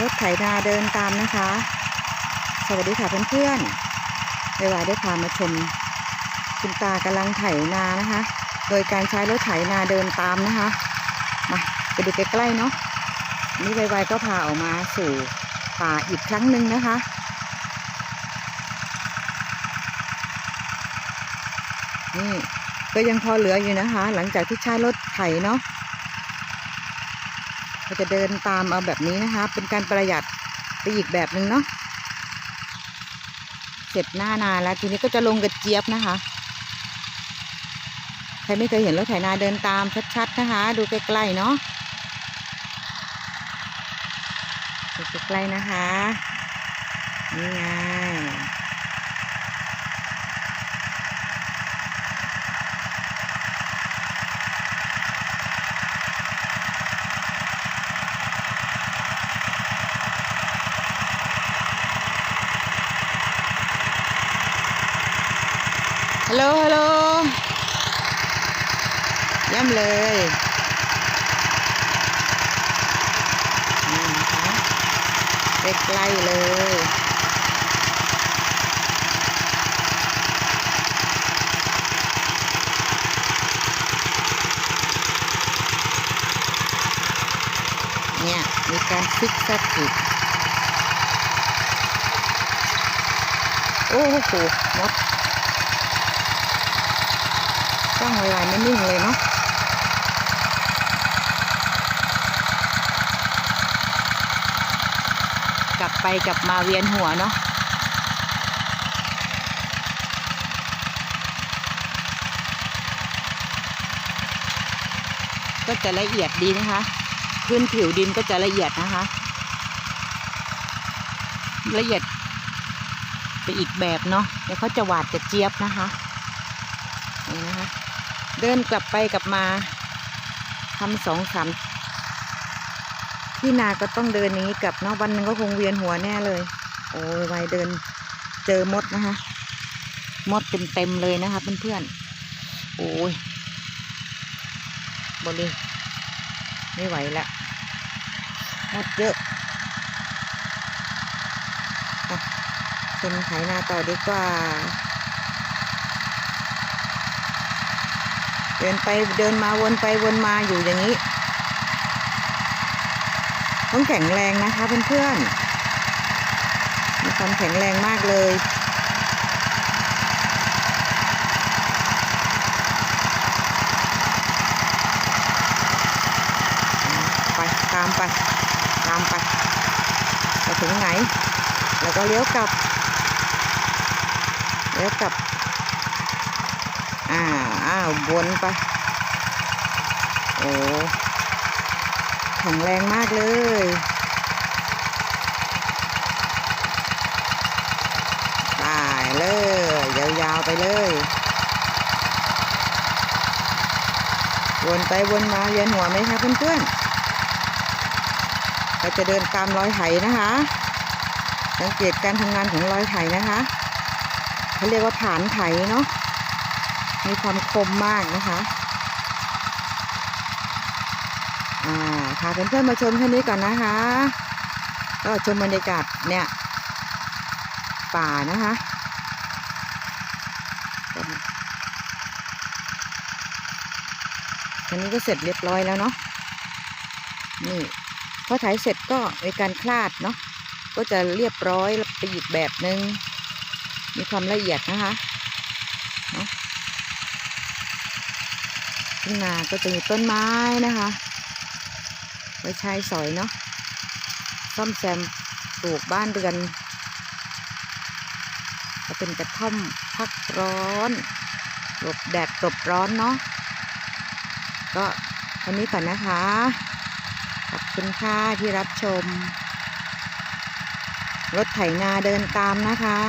รถไถนาเดินตามนะคะ สวัสดีค่ะเพื่อนๆเวลาได้พามาชม คุณตากำลังไถนานะคะ โดยการใช้รถไถนาเดินตามนะคะ มาไปดูใกล้ๆเนาะนี่ไวๆก็พาออกมาสู่ป่าอีกครั้งหนึ่งนะคะนี่ก็ยังพอเหลืออยู่นะคะ หลังจากที่ใช้รถไถเนาะ ก็จะเดินตามเอาแบบนี้นะคะ เป็นการประหยัดไปอีกแบบหนึ่งเนาะเสร็จหน้านาแล้วทีนี้ก็จะลงกระเจี๊ยบนะคะ ใครไม่เคยเห็นรถไถนาเดินตามชัดๆนะคะ ดูใกล้ๆเนาะดูใกล้ๆนะคะนี่ไง ฮัลโหลฮัลโหลย่ำเลยใกล้ๆเลยเนี่ยมีการฟิกซัดอีก โอ้โหมด จ้องเวลาไม่นิ่งเลยเนาะกลับไปกลับมาเวียนหัวเนาะก็จะละเอียดดีนะคะ พื้นผิวดินก็จะละเอียดนะคะ ละเอียดไปอีกแบบเนาะเดี๋ยวเขาจะหวาดจะเจี๊ยบนะคะ เดินกลับไปกลับมาทำสองสามที่นาก็ต้องเดินอย่างนี้กลับเนาะวันหนึงก็คงเวียนหัวแน่เลย โอ้ยเดินเจอมดนะคะมดเต็มเต็มเลยนะคะเพื่อนๆโอ้ยบริไม่ไหวละมดเยอะอะชมไถนาต่อดีกว่า เดินไปเดินมาวนไปวนมาอยู่อย่างนี้ ต้องแข็งแรงนะคะเพื่อนๆมีความแข็งแรงมากเลยไปตามไปตามไปไปถึงไหน แล้วก็เลี้ยวกลับเลี้ยวกลับอ้า อ้าววนไป โอ้แข็งแรงมากเลย ตายเลย ยาวๆไปเลย วนไปวนมาเวียนหัวไหมคะเพื่อนๆเราจะเดินตามรอยไถนะคะ สังเกตการทำงานของรอยไถนะคะเขาเรียกว่าผานไถเนาะ มีความคมมากนะคะอ่าพาเพื่อนๆมาชมแค่นี้ก่อนนะคะ ก็ชมบรรยากาศเนี่ย ป่านะคะอันนี้ก็เสร็จเรียบร้อยแล้วเนาะนี่พอถ่ายเสร็จก็มีการคลาดเนาะก็จะเรียบร้อยไปอีกแบบหนึ่งมีความละเอียดนะคะ ทุ่งนาก็จะมีต้นไม้นะคะ ไว้ใช้สอยเนาะซ่อมแซมปลูกบ้านเรือนก็เป็นกระท่อมพักร้อนหลบแดดหลบร้อนเนาะก็เท่านี้ก่อนนะคะ ขอบคุณค่ะที่รับชม รถไถนาเดินตามนะคะ